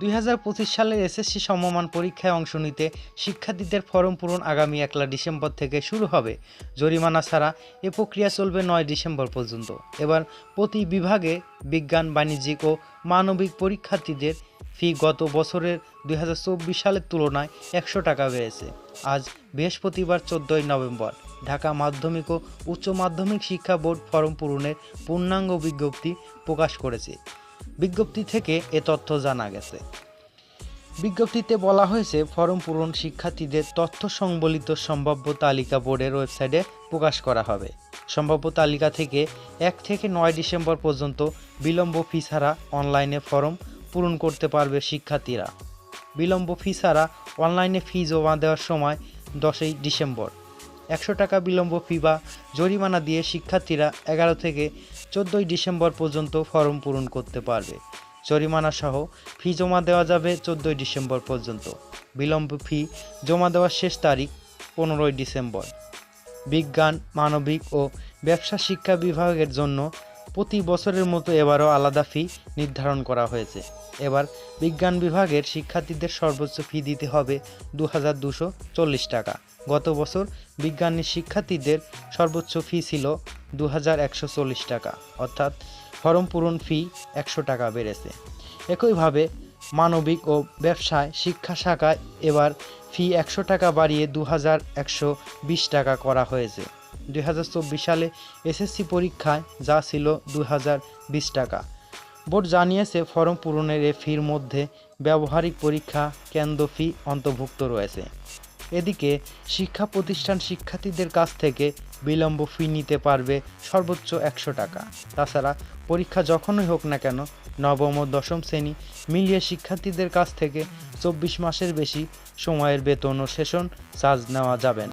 দুই হাজার পঁচিশ সালের এসএসসি সমমান পরীক্ষায় অংশ নিতে শিক্ষার্থীদের ফরম পূরণ আগামী একলা ডিসেম্বর থেকে শুরু হবে। জরিমানা ছাড়া এ প্রক্রিয়া চলবে নয় ডিসেম্বর পর্যন্ত। এবার প্রতি বিভাগে বিজ্ঞান, বাণিজ্যিক ও মানবিক পরীক্ষার্থীদের ফি গত বছরের দুই হাজার চব্বিশ সালের তুলনায় একশো টাকা বেড়েছে। আজ বৃহস্পতিবার চোদ্দই নভেম্বর, ঢাকা মাধ্যমিক ও উচ্চ মাধ্যমিক শিক্ষা বোর্ড ফরম পূরণের পূর্ণাঙ্গ বিজ্ঞপ্তি প্রকাশ করেছে। বিজ্ঞপ্তি থেকে এ তথ্য জানা গেছে। বিজ্ঞপ্তিতে বলা হয়েছে, ফরম পূরণ শিক্ষার্থীদের তথ্য সংবলিত সম্ভাব্য তালিকা বোর্ডের ওয়েবসাইটে প্রকাশ করা হবে। সম্ভাব্য তালিকা থেকে এক থেকে নয় ডিসেম্বর পর্যন্ত বিলম্ব ফি ছাড়া অনলাইনে ফর্ম পূরণ করতে পারবে শিক্ষার্থীরা। বিলম্ব ফি ছাড়া অনলাইনে ফি জমা দেওয়ার সময় দশই ডিসেম্বর। একশো টাকা বিলম্ব ফি বা জরিমানা দিয়ে শিক্ষার্থীরা এগারো থেকে চোদ্দোই ডিসেম্বর পর্যন্ত ফর্ম পূরণ করতে পারবে। জরিমানা সহ ফি জমা দেওয়া যাবে চোদ্দোই ডিসেম্বর পর্যন্ত। বিলম্ব ফি জমা দেওয়ার শেষ তারিখ পনেরোই ডিসেম্বর। বিজ্ঞান, মানবিক ও ব্যবসা শিক্ষা বিভাগের জন্য প্রতি বছরের মতো এবারও আলাদা ফি নির্ধারণ করা হয়েছে। এবার বিজ্ঞান বিভাগের শিক্ষার্থীদের সর্বোচ্চ ফি দিতে হবে দু হাজার দুশো চল্লিশ টাকা। গত বছর বিজ্ঞানের শিক্ষার্থীদের সর্বোচ্চ ফি ছিল দু হাজার একশো চল্লিশ টাকা, অর্থাৎ ফরম পূরণ ফি একশো টাকা বেড়েছে। একইভাবে মানবিক ও ব্যবসায় শিক্ষা শাখায় এবার ফি একশো টাকা বাড়িয়ে দু হাজার একশো বিশ টাকা করা হয়েছে। দুই হাজার চব্বিশ সালে এসএসসি পরীক্ষায় যা ছিল দু হাজার বিশ টাকা। বোর্ড জানিয়েছে, ফর্ম পূরণের এ ফির মধ্যে ব্যবহারিক পরীক্ষা কেন্দ্র ফি অন্তর্ভুক্ত রয়েছে। এদিকে, শিক্ষা প্রতিষ্ঠান শিক্ষার্থীদের কাছ থেকে বিলম্ব ফি নিতে পারবে সর্বোচ্চ একশো টাকা। তাছাড়া, পরীক্ষা যখনই হোক না কেন, নবম ও দশম শ্রেণি মিলিয়ে শিক্ষার্থীদের কাছ থেকে চব্বিশ মাসের বেশি সময়ের বেতন ও সেশন চার্জ নেওয়া যাবে না।